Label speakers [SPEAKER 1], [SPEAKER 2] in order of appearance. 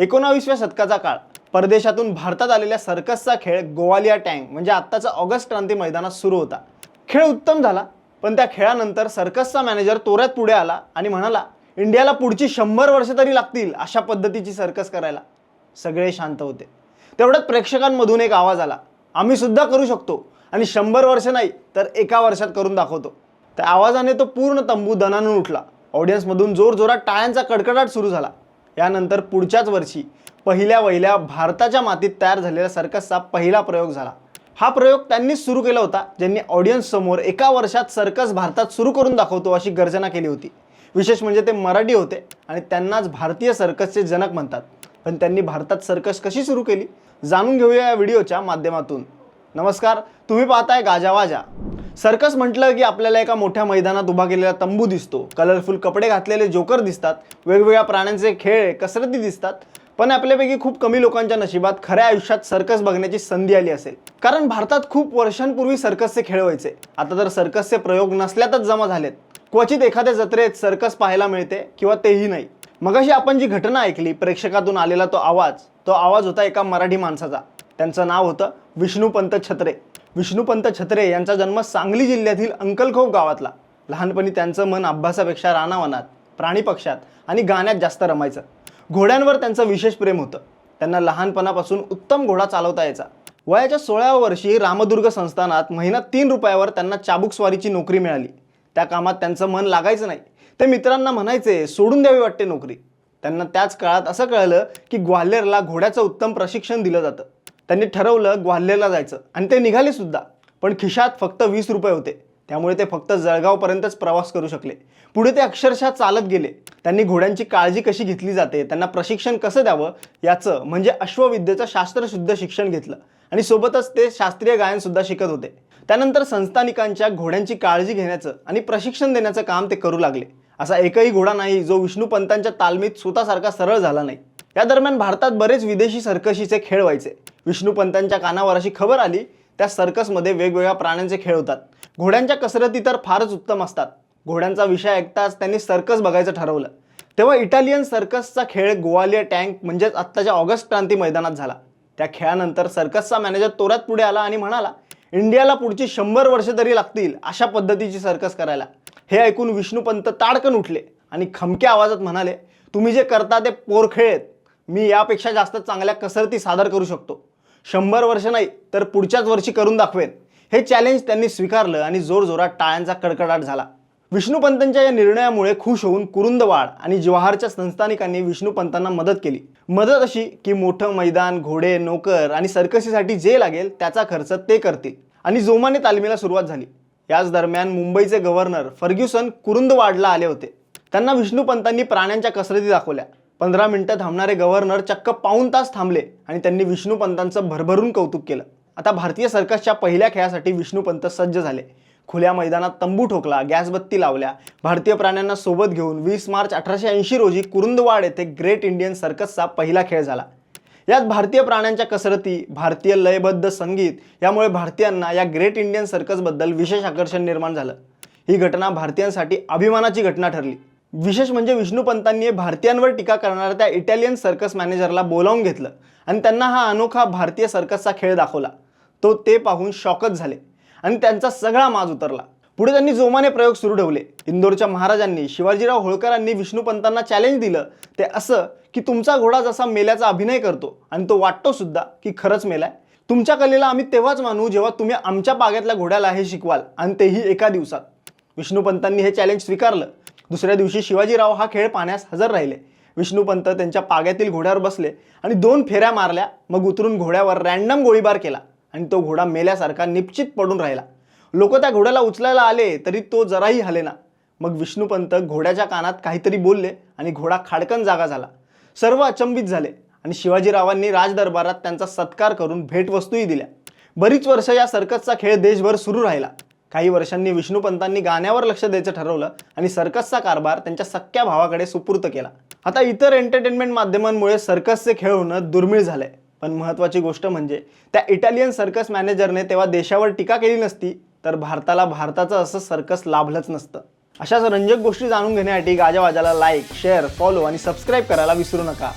[SPEAKER 1] एकोणावीसव्या शतकाचा काळ. परदेशातून भारतात आलेल्या सर्कसचा खेळ गोवालिया टँग म्हणजे आत्ताचा ऑगस्ट क्रांती मैदानात सुरू होता. खेळ उत्तम झाला पण त्या खेळानंतर सर्कसचा मॅनेजर तोऱ्यात पुढे आला आणि म्हणाला इंडियाला पुढची शंभर वर्ष तरी लागतील अशा पद्धतीची सर्कस करायला. सगळे शांत होते. तेवढ्यात प्रेक्षकांमधून एक आवाज आला आम्ही सुद्धा करू शकतो आणि शंभर वर्ष नाही तर एका वर्षात करून दाखवतो. त्या आवाजाने तो पूर्ण तंबू दनानून उठला. ऑडियन्समधून जोरजोरात टाळ्यांचा कडकडाट सुरू झाला. यानंतर पुढच्याच वर्षी पहिल्या वहिल्या भारताच्या मातीत तयार झालेल्या सर्कसचा पहिला प्रयोग झाला. हा प्रयोग त्यांनीच सुरू केला होता ज्यांनी ऑडियन्स समोर एका वर्षात सर्कस भारतात सुरू करून दाखवतो अशी गर्जना केली होती. विशेष म्हणजे ते मराठी होते आणि त्यांनाच भारतीय सर्कसचे जनक म्हणतात. पण त्यांनी भारतात सर्कस कशी सुरू केली? जाणून घेऊया या व्हिडिओच्या माध्यमातून. नमस्कार तुम्ही पाहताय गाजावाजा सर्कस म्हटलं की आपल्याला एका मोठ्या मैदानात उभा केलेला तंबू दिसतो. कलरफुल कपडे घातलेले जोकर दिसतात. वेगवेगळ्या प्राण्यांचे खेळ कसरती दिसतात. पण आपल्यापैकी खूप कमी लोकांच्या नशिबात खऱ्या आयुष्यात सर्कस बघण्याची संधी आली असेल. कारण भारतात खूप वर्षांपूर्वी सर्कसचे खेळ व्हायचे. आता तर सर्कसचे प्रयोग नसल्यातच जमा झालेत. क्वचित एखाद्या जत्रेत सर्कस पाहायला मिळते किंवा तेही नाही. मगाशी आपण जी घटना ऐकली प्रेक्षकातून आलेला तो आवाज तो आवाज होता एका मराठी माणसाचा. त्यांचं नाव होतं विष्णुपंत छत्रे. विष्णुपंत छत्रे यांचा जन्म सांगली जिल्ह्यातील अंकलखोप गावातला. लहानपणी त्यांचं मन अभ्यासापेक्षा रानावनात प्राणी पक्षात आणि गाण्यात जास्त रमायचं. घोड्यांवर त्यांचं विशेष प्रेम होतं. त्यांना लहानपणापासून उत्तम घोडा चालवता यायचा. वयाच्या सोळाव्या वर्षी रामदुर्ग संस्थानात महिन्यात तीन रुपयावर त्यांना चाबूक स्वारीची नोकरी मिळाली. त्या कामात त्यांचं मन लागायचं नाही. ते मित्रांना म्हणायचे सोडून द्यावी वाटते नोकरी. त्यांना त्याच काळात असं कळलं की ग्वाल्हेरला घोड्याचं उत्तम प्रशिक्षण दिलं जातं. त्यांनी ठरवलं ग्वाल्हेरला जायचं. आणि ते निघाले सुद्धा. पण खिशात फक्त वीस रुपये होते. त्यामुळे ते फक्त जळगावपर्यंतच प्रवास करू शकले. पुढे ते अक्षरशः चालत गेले. त्यांनी घोड्यांची काळजी कशी घेतली जाते त्यांना प्रशिक्षण कसं द्यावं याचं म्हणजे अश्वविद्येचं शास्त्रशुद्ध शिक्षण घेतलं. आणि सोबतच ते शास्त्रीय गायनसुद्धा शिकत होते. त्यानंतर संस्थानिकांच्या घोड्यांची काळजी घेण्याचं आणि प्रशिक्षण देण्याचं काम ते करू लागले. असा एकही घोडा नाही जो विष्णुपंतांच्या तालमीत स्वतःसारखा सरळ झाला नाही. या दरम्यान भारतात बरेच विदेशी सर्कशीचे खेळ व्हायचे. विष्णुपंतांच्या कानावर अशी खबर आली त्या सर्कसमध्ये वेगवेगळ्या प्राण्यांचे खेळ होतात. घोड्यांच्या कसरती तर फारच उत्तम असतात. घोड्यांचा विषय ऐकताच त्यांनी सर्कस बघायचं ठरवलं. तेव्हा इटालियन सर्कसचा खेळ गोवालिया टँक म्हणजेच आत्ताच्या ऑगस्ट क्रांती मैदानात झाला. त्या खेळानंतर सर्कसचा मॅनेजर तोऱ्यात पुढे आला आणि म्हणाला इंडियाला पुढची शंभर वर्ष तरी लागतील अशा पद्धतीची सर्कस करायला. हे ऐकून विष्णुपंत ताडकन उठले आणि खमक्या आवाजात म्हणाले तुम्ही जे करता ते पोरखेळेत. मी यापेक्षा जास्त चांगल्या कसरती सादर करू शकतो. शंभर वर्ष नाही तर पुढच्याच वर्षी करून दाखवेन. हे चॅलेंज त्यांनी स्वीकारलं आणि जोरजोरात टाळ्यांचा कडकडाट झाला. विष्णुपंतांच्या या निर्णयामुळे खुश होऊन कुरुंदवाड आणि जवाहरच्या संस्थानिकांनी विष्णुपंतांना मदत केली. मदत अशी की मोठं मैदान घोडे नोकर आणि सर्कसीसाठी जे लागेल त्याचा खर्च ते करतील. आणि जोमाने तालमीला सुरुवात झाली. याच दरम्यान मुंबईचे गव्हर्नर फर्ग्युसन कुरुंदवाडला आले होते. त्यांना विष्णुपंतांनी प्राण्यांच्या कसरती दाखवल्या. पंधरा मिनिटं थांबणारे गव्हर्नर चक्क पाऊण तास थांबले आणि त्यांनी विष्णूपंतांचं भरभरून कौतुक केलं. आता भारतीय सर्कसच्या पहिल्या खेळासाठी विष्णूपंत सज्ज झाले. खुल्या मैदानात तंबू ठोकला गॅसबत्ती लावल्या. भारतीय प्राण्यांना सोबत घेऊन वीस मार्च अठराशे ऐंशी रोजी कुरुंदवाड येथे ग्रेट इंडियन सर्कसचा पहिला खेळ झाला. यात भारतीय प्राण्यांच्या कसरती भारतीय लयबद्ध संगीत यामुळे भारतीयांना या ग्रेट इंडियन सर्कसबद्दल विशेष आकर्षण निर्माण झालं. ही घटना भारतीयांसाठी अभिमानाची घटना ठरली. विशेष म्हणजे विष्णुपंतांनी भारतीयांवर टीका करणाऱ्या त्या इटालियन सर्कस मॅनेजरला बोलावून घेतलं. आणि त्यांना हा अनोखा भारतीय सर्कसचा खेळ दाखवला. तो ते पाहून शॉकच झाले. आणि त्यांचा सगळा माज उतरला. पुढे त्यांनी जोमाने प्रयोग सुरू ठेवले. इंदोरच्या महाराजांनी शिवाजीराव होळकरांनी विष्णुपंतांना चॅलेंज दिलं. ते असं की तुमचा घोडा जसा मेल्याचा अभिनय करतो आणि तो वाटतो सुद्धा की खरंच मेलाय. तुमच्या कलेला आम्ही तेव्हाच मानू जेव्हा तुम्ही आमच्या बागेतल्या घोड्याला हे शिकवाल. आणि तेही एका दिवसात. विष्णुपंतांनी हे चॅलेंज स्वीकारलं. दुसऱ्या दिवशी शिवाजीराव हा खेळ पाहण्यास हजर राहिले. विष्णुपंत त्यांच्या पाग्यातील घोड्यावर बसले आणि दोन फेऱ्या मारल्या मग उतरून घोड्यावर रॅन्डम गोळीबार केला आणि तो घोडा मेल्यासारखा निश्चित पडून राहिला. लोक त्या घोड्याला उचलायला आले तरी तो जराही हलेना. मग विष्णुपंत घोड्याच्या कानात काहीतरी बोलले आणि घोडा खाडकन जागा झाला. सर्व अचंबित झाले आणि शिवाजीरावांनी राजदरबारात त्यांचा सत्कार करून भेटवस्तूही दिल्या. बरीच वर्ष या सर्कसचा खेळ देशभर सुरू राहिला. काही वर्षांनी विष्णुपंतांनी गाण्यावर लक्ष द्यायचं ठरवलं आणि सर्कसचा कारभार त्यांच्या सख्या भावाकडे सुपूर्त केला. आता इतर एंटरटेनमेंट माध्यमांमुळे सर्कसचे खेळ होणं दुर्मिळ झालंय. पण महत्त्वाची गोष्ट म्हणजे त्या इटालियन सर्कस मॅनेजरने तेव्हा देशावर टीका केली नसती तर भारताला भारताचं असं सर्कस लाभलंच नसतं. अशाच रंजक गोष्टी जाणून घेण्यासाठी गाजावाजाला लाईक शेअर फॉलो आणि सबस्क्राईब करायला विसरू नका.